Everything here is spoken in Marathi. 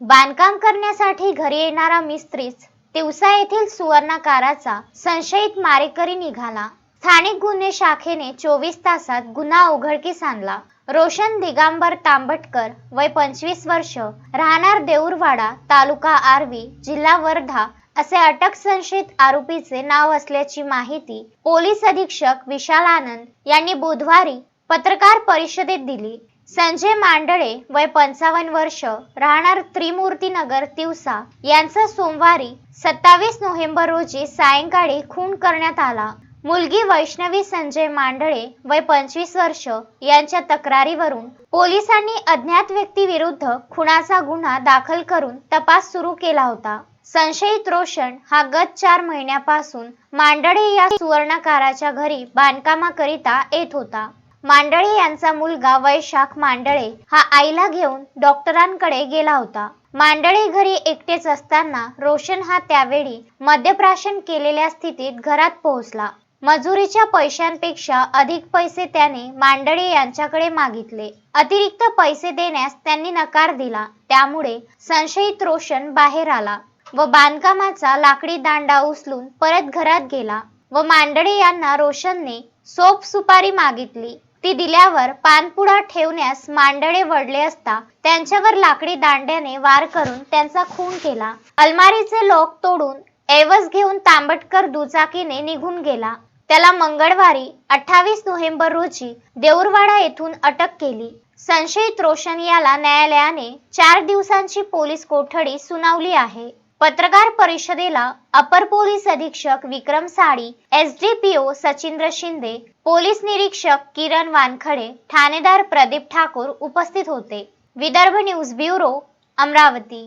बांधकाम करण्यासाठी घरी येणारा मिस्त्रीच तिवसा येथील सुवर्णाकाराचा संशयित मारेकरी निघाला. स्थानिक गुन्हे शाखेने चोवीस तासात गुन्हा उघडकीस आणला. रोशन दिगांबर तांबटकर वय पंचवीस वर्ष राहणार देऊरवाडा तालुका आर्वी जिल्हा वर्धा असे अटक संशयित आरोपीचे नाव असल्याची माहिती पोलीस अधीक्षक विशाल आनंद यांनी बुधवारी पत्रकार परिषदेत दिली. संजय मांडळे वय पंचावन्न वर्ष राहणार त्रिमूर्ती नगर तिवसा. यांचा सोमवारी सत्तावीस नोव्हेंबर रोजी सायंकाळी खून करण्यात आला. मुलगी वैष्णवी संजय मांडळे वय पंचवीस वर्ष यांच्या तक्रारीवरून पोलिसांनी अज्ञात व्यक्तीविरुद्ध खुनाचा गुन्हा दाखल करून तपास सुरू केला होता. संशयित रोशन हा गत चार महिन्यापासून मांडळे या सुवर्णकाराच्या घरी बांधकामाकरिता येत होता. मांडळे यांचा मुलगा वैशाख मांडळे हा आईला घेऊन डॉक्टरांकडे गेला होता. मांडळे घरी एकटेच असताना रोशन हा त्यावेळी मद्यप्राशन केलेल्या स्थितीत घरात पोहोचला. मजुरीच्या पैशांपेक्षा अधिक पैसे त्याने मांडळे यांच्याकडे मागितले. अतिरिक्त पैसे देण्यास त्यांनी नकार दिला. त्यामुळे संशयित रोशन बाहेर आला व बांधकामाचा लाकडी दांडा उचलून परत घरात गेला व मांडळे यांना रोशनने सोप सुपारी मागितली. ती दिल्यावर पानपुडा ठेवण्यास मांडळे वडले असता त्यांच्यावर लाकडी दांड्याने वार करून त्यांचा खून केला. अलमारीचे लोक तोडून ऐवज घेऊन तांबटकर दुचाकीने निघून गेला. त्याला मंगळवारी अठ्ठावीस नोव्हेंबर रोजी देऊरवाडा येथून अटक केली. संशयित रोशन याला न्यायालयाने चार दिवसांची पोलीस कोठडी सुनावली आहे. पत्रकार परिषदेला अपर पोलीस अधीक्षक Vikram sari S D P O Sachindra Shinde police निरीक्षक किरण वानखडे ठाणेदार प्रदीप ठाकूर उपस्थित होते. Vidarbha news bureau Amravati.